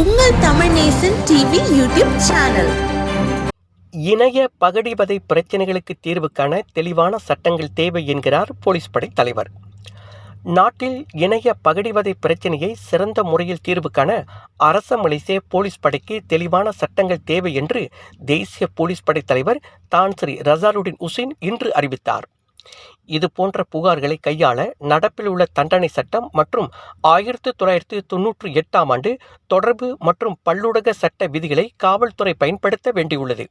உங்கள் Tamil Nesan TV YouTube channel இணைய பகடிவதை பிரச்சனைகளுக்கு தீர்வு காண தெளிவான சட்டங்கள் தேவை என்கிறார் போலீஸ் படை தலைவர். நாட்டில் இணைய பகடிவதை பிரச்சனையை சிறந்த முறையில் தீர்வு காண அரச மலேசிய போலீஸ் படைக்கு தெளிவான சட்டங்கள் தேவை என்று தேசிய போலீஸ் படை தலைவர் தான் ஸ்ரீ ரசாருடின் உசேன் இன்று அறிவித்தார். இது போன்ற புகார்களை கையாள நடப்பில் உள்ள தண்டனை சட்டம் மற்றும் ஆயிரத்து தொள்ளாயிரத்து தொன்னூற்றி எட்டாம் ஆண்டு தொடர்பு மற்றும் பல்லுடக சட்ட விதிகளை காவல்துறை பயன்படுத்த வேண்டியுள்ளது.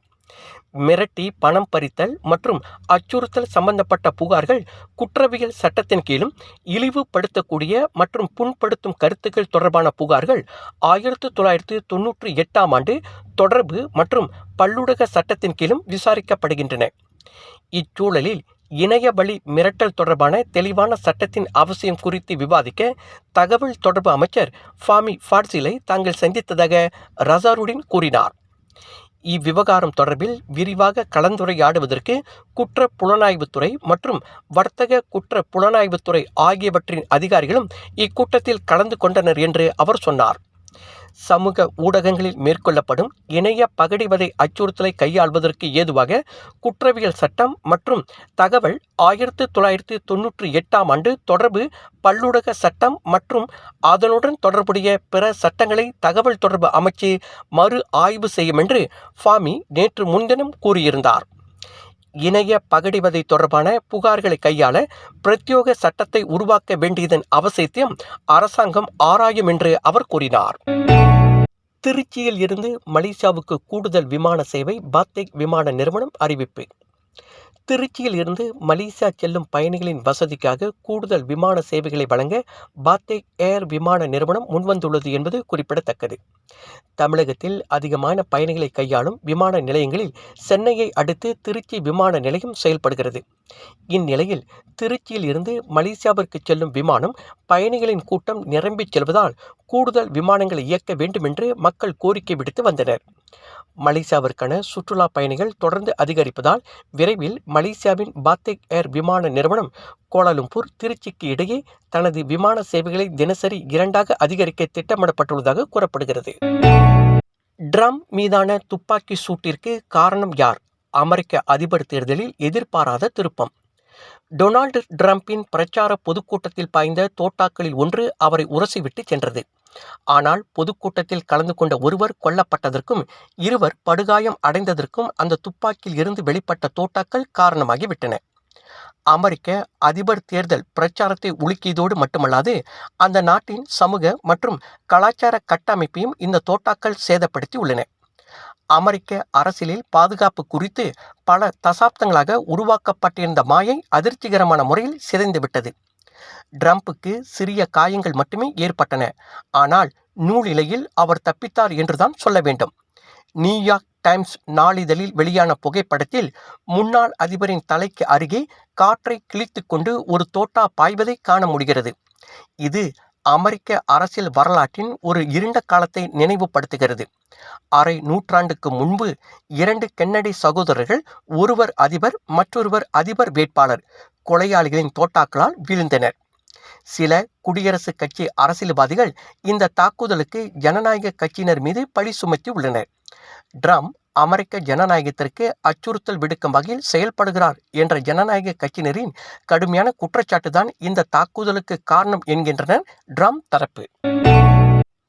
மிரட்டி பணம் பறித்தல் மற்றும் அச்சுறுத்தல் சம்பந்தப்பட்ட புகார்கள் குற்றவியல் சட்டத்தின் கீழும் இழிவுபடுத்தக்கூடிய மற்றும் புண்படுத்தும் கருத்துக்கள் தொடர்பான புகார்கள் ஆயிரத்து தொள்ளாயிரத்து தொன்னூற்றி எட்டாம் ஆண்டு தொடர்பு மற்றும் பல்லுடக சட்டத்தின் கீழும் விசாரிக்கப்படுகின்றன. இச்சூழலில் இணைய வழி மிரட்டல் தொடர்பான தெளிவான சட்டத்தின் அவசியம் குறித்து விவாதிக்க தகவல் தொடர்பு அமைச்சர் ஃபாமி ஃபாட்சிலை தாங்கள் சந்தித்ததாக ரசாருடின் கூறினார். இவ்விவகாரம் தொடர்பில் விரிவாக கலந்துரையாடுவதற்கு குற்ற புலனாய்வுத்துறை மற்றும் வர்த்தக குற்ற புலனாய்வுத்துறை ஆகியவற்றின் அதிகாரிகளும் இக்கூட்டத்தில் கலந்து கொண்டனர் என்று அவர் சொன்னார். சமூக ஊடகங்களில் மேற்கொள்ளப்படும் இணைய பகடிவதை அச்சுறுத்தலை கையாள்வதற்கு ஏதுவாக குற்றவியல் சட்டம் மற்றும் தகவல் ஆயிரத்து தொள்ளாயிரத்து தொன்னூற்றி எட்டாம் ஆண்டு தொடர்பு பல்லூடக சட்டம் மற்றும் அதனுடன் தொடர்புடைய பிற சட்டங்களை தகவல் தொடர்பு அமைச்சு மறு ஆய்வு செய்யும் என்று ஃபாமி நேற்று முன்தினம் கூறியிருந்தார். இணைய பகடிவதை தொடர்பான புகார்களை கையாள பிரத்யோக சட்டத்தை உருவாக்க வேண்டியதன் அவசியத்தையும் அரசாங்கம் ஆராயும் என்று அவர் கூறினார். திருச்சியில் இருந்து மலேசியாவுக்கு கூடுதல் விமான சேவை பாத்தேக் விமான நிறுவனம் அறிவிப்பு. திருச்சியில் இருந்து மலேசியா செல்லும் பயணிகளின் வசதிக்காக கூடுதல் விமான சேவைகளை வழங்க பாத்தேக் ஏர் விமான நிறுவனம் முன்வந்துள்ளது என்பது குறிப்பிடத்தக்கது. தமிழகத்தில் அதிகமான பயணிகளை கையாளும் விமான நிலையங்களில் சென்னையை அடுத்து திருச்சி விமான நிலையம் செயல்படுகிறது. இந்நிலையில் திருச்சியில் இருந்து மலேசியாவிற்கு செல்லும் விமானம் பயணிகளின் கூட்டம் நிரம்பிச் செல்வதால் கூடுதல் விமானங்களை இயக்க வேண்டும் என்று மக்கள் கோரிக்கை விடுத்து வந்தனர். மலேசியாவிற்கான சுற்றுலா பயணிகள் தொடர்ந்து அதிகரிப்பதால் விரைவில் மலேசியாவின் பாத்தேக் ஏர் விமான நிறுவனம் கோலாலும்பூர் திருச்சிக்கு இடையே தனது விமான சேவைகளை தினசரி இரண்டாக அதிகரிக்க திட்டமிடப்பட்டுள்ளதாக கூறப்படுகிறது. ட்ரம் மீதான துப்பாக்கி சூட்டிற்கு காரணம் யார்? அமெரிக்க அதிபர் தேர்தலில் எதிர்பாராத திருப்பம். டொனால்டு டிரம்பின் பிரச்சார பொதுக்கூட்டத்தில் பாய்ந்த தோட்டாக்களில் ஒன்று அவரை உரசிவிட்டு சென்றது. ஆனால் பொதுக்கூட்டத்தில் கலந்து கொண்ட ஒருவர் கொல்லப்பட்டதற்கும் இருவர் படுகாயம் அடைந்ததற்கும் அந்த துப்பாக்கியில் இருந்து வெளிப்பட்ட தோட்டாக்கள் காரணமாகிவிட்டன அமெரிக்க அதிபர் தேர்தல் பிரச்சாரத்தை உலுக்கியதோடு மட்டுமல்லாது அந்த நாட்டின் சமூக மற்றும் கலாச்சார கட்டமைப்பையும் இந்த தோட்டாக்கள் சேதப்படுத்தி உள்ளன. அமெரிக்க அரசியலில் பாதுகாப்பு குறித்து பல தசாப்தங்களாக உருவாக்கப்பட்டிருந்த மாயை அதிர்ச்சிகரமான முறையில் சிதைந்துவிட்டது. ட்ரம்புக்கு சிறிய காயங்கள் மட்டுமே ஏற்பட்டன. ஆனால் நூலிலையில் அவர் தப்பித்தார் என்றுதான் சொல்ல வேண்டும். நியூயார்க் டைம்ஸ் நாளிதழில் வெளியான புகைப்படத்தில் முன்னாள் அதிபரின் தலைக்கு அருகே காற்றை கிழித்து கொண்டு ஒரு தோட்டா பாய்வதை காண முடிகிறது. இது அமெரிக்க அரசியல் வரலாற்றின் ஒரு இருண்ட காலத்தை நினைவுபடுத்துகிறது. அரை நூற்றாண்டுக்கு முன்பு இரண்டு கென்னடி சகோதரர்கள் ஒருவர் அதிபர் மற்றொருவர் அதிபர் வேட்பாளர் கொலையாளிகளின் தோட்டாக்களால் வீழ்ந்தனர். சில குடியரசுக் கட்சி அரசியல்வாதிகள் இந்த தாக்குதலுக்கு ஜனநாயக கட்சியினர் மீது பழி சுமத்தி உள்ளனர் ட்ரம் அமெரிக்க ஜனநாயகத்திற்கு அச்சுறுத்தல் விடுக்கும் வகையில் செயல்படுகிறார் என்ற ஜனநாயக கட்சியினரின் கடுமையான குற்றச்சாட்டு தான் இந்த தாக்குதலுக்கு காரணம் என்கின்றனர் ட்ரம் தரப்பு.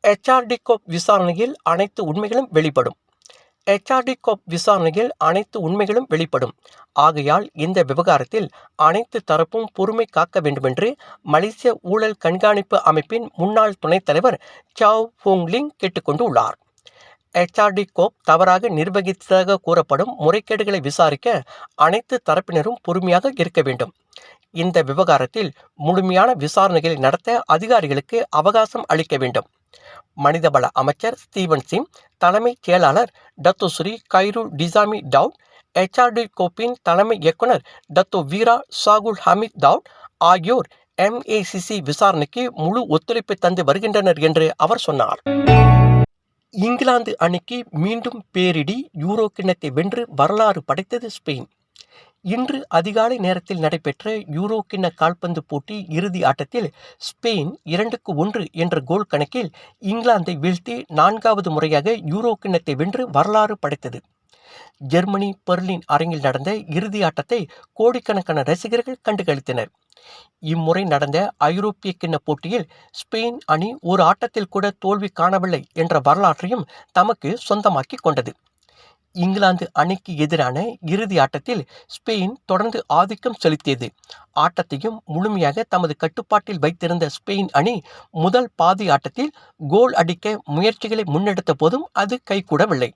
எச்ஆர்டி கோப் விசாரணையில் அனைத்து உண்மைகளும் வெளிப்படும். எச்ஆர்டி கோப் விசாரணையில் அனைத்து உண்மைகளும் வெளிப்படும். ஆகையால் இந்த விவகாரத்தில் அனைத்து தரப்பும் பொறுமை காக்க வேண்டுமென்று மலேசிய ஊழல் கண்காணிப்பு அமைப்பின் முன்னாள் துணைத் தலைவர் சாவ் ஃபோங்லிங் கேட்டுக்கொண்டுள்ளார். எச்ஆர்டி கோப் தவறாக நிர்வகித்ததாக கூறப்படும் முறைகேடுகளை விசாரிக்க அனைத்து தரப்பினரும் பொறுமையாக இருக்க வேண்டும். இந்த விவகாரத்தில் முழுமையான விசாரணைகளை நடத்த அதிகாரிகளுக்கு அவகாசம் அளிக்க வேண்டும். மனிதவள அமைச்சர் ஸ்டீவன் சிங் தலைமைச் செயலாளர் Datuk Seri Khairul Dzaimee Daud HRD கோப்பின் தலைமை இயக்குனர் டத்து வீரா சாகுல் ஹமீத் டவுட் ஆகியோர் எம்ஏசிசி விசாரணைக்கு முழு ஒத்துழைப்பு தந்து வருகின்றனர் என்று அவர் சொன்னார். இங்கிலாந்து அணிக்கு மீண்டும் பேரிடி யூரோ கிண்ணத்தை வென்று வரலாறு படைத்தது ஸ்பெயின். இன்று அதிகாலை நேரத்தில் நடைபெற்ற யூரோ கிண்ண கால்பந்து போட்டி இறுதி ஆட்டத்தில் ஸ்பெயின் இரண்டுக்கு ஒன்று என்ற கோல் கணக்கில் இங்கிலாந்தை வீழ்த்தி நான்காவது முறையாக யூரோ கிண்ணத்தை வென்று வரலாறு படைத்தது. ஜெர்மனி பெர்லின் அரங்கில் நடந்த இறுதி ஆட்டத்தை கோடிக்கணக்கான ரசிகர்கள் கண்டுகளித்தனர். இம்முறை நடந்த ஐரோப்பிய கிண்ண போட்டியில் ஸ்பெயின் அணி ஒரு ஆட்டத்தில் கூட தோல்வி காணவில்லை என்ற வரலாற்றையும் தமக்கு சொந்தமாக்கி கொண்டது. இங்கிலாந்து அணிக்கு எதிரான இறுதி ஆட்டத்தில் ஸ்பெயின் தொடர்ந்து ஆதிக்கம் செலுத்தியது. ஆட்டத்தையும் முழுமையாக தமது கட்டுப்பாட்டில் வைத்திருந்த ஸ்பெயின் அணி முதல் பாதி ஆட்டத்தில் கோல் அடிக்க முயற்சிகளை முன்னெடுத்த போதும் அது கைகூடவில்லை.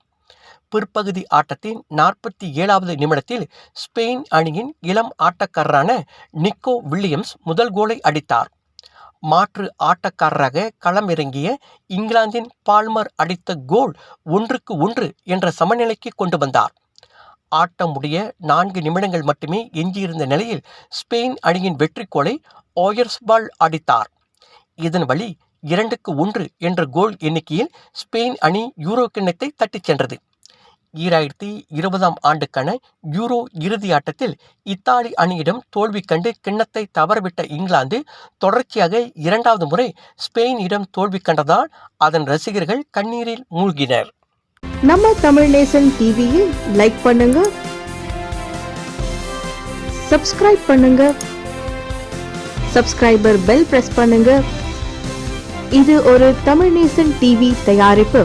பிற்பகுதி ஆட்டத்தின் நாற்பத்தி ஏழாவது நிமிடத்தில் ஸ்பெயின் அணியின் இளம் ஆட்டக்காரரான நிக்கோ வில்லியம்ஸ் முதல் கோலை அடித்தார். மாற்று ஆட்டக்காரராக களமிறங்கிய இங்கிலாந்தின் பால்மர் அடித்த கோல் ஒன்றுக்கு ஒன்று என்ற சமநிலைக்கு கொண்டு வந்தார். ஆட்டம் முடிய நான்கு நிமிடங்கள் மட்டுமே எஞ்சியிருந்த நிலையில் ஸ்பெயின் அணியின் வெற்றி கோலை ஓயர்ஸ்பால் அடித்தார். இதன் வழி இரண்டுக்கு ஒன்று என்ற கோல் எண்ணிக்கையில் ஸ்பெயின் அணி யூரோ கிண்ணத்தை தட்டிச் சென்றது. ஈராயிரத்தி இருபதாம் ஆண்டுக்கான யூரோ இறுதி ஆட்டத்தில் இத்தாலி அணியிடம் தோல்வி கண்டு கிண்ணத்தை தவறவிட்ட இங்கிலாந்து தொடர்ச்சியாக இரண்டாவது முறை ஸ்பெயினிடம் தோல்வி கண்டதால் அதன் ரசிகர்கள் கண்ணீரில் மூழ்கினர். நம்ம தமிழ் நேசன் டிவியில் லைக் பண்ணுங்க சப்ஸ்கிரைப் பண்ணுங்க சப்ஸ்கிரைபர் பெல் பிரஸ் பண்ணுங்க. இது ஒரு தமிழ் நேசன் டிவி தயாரிப்பு.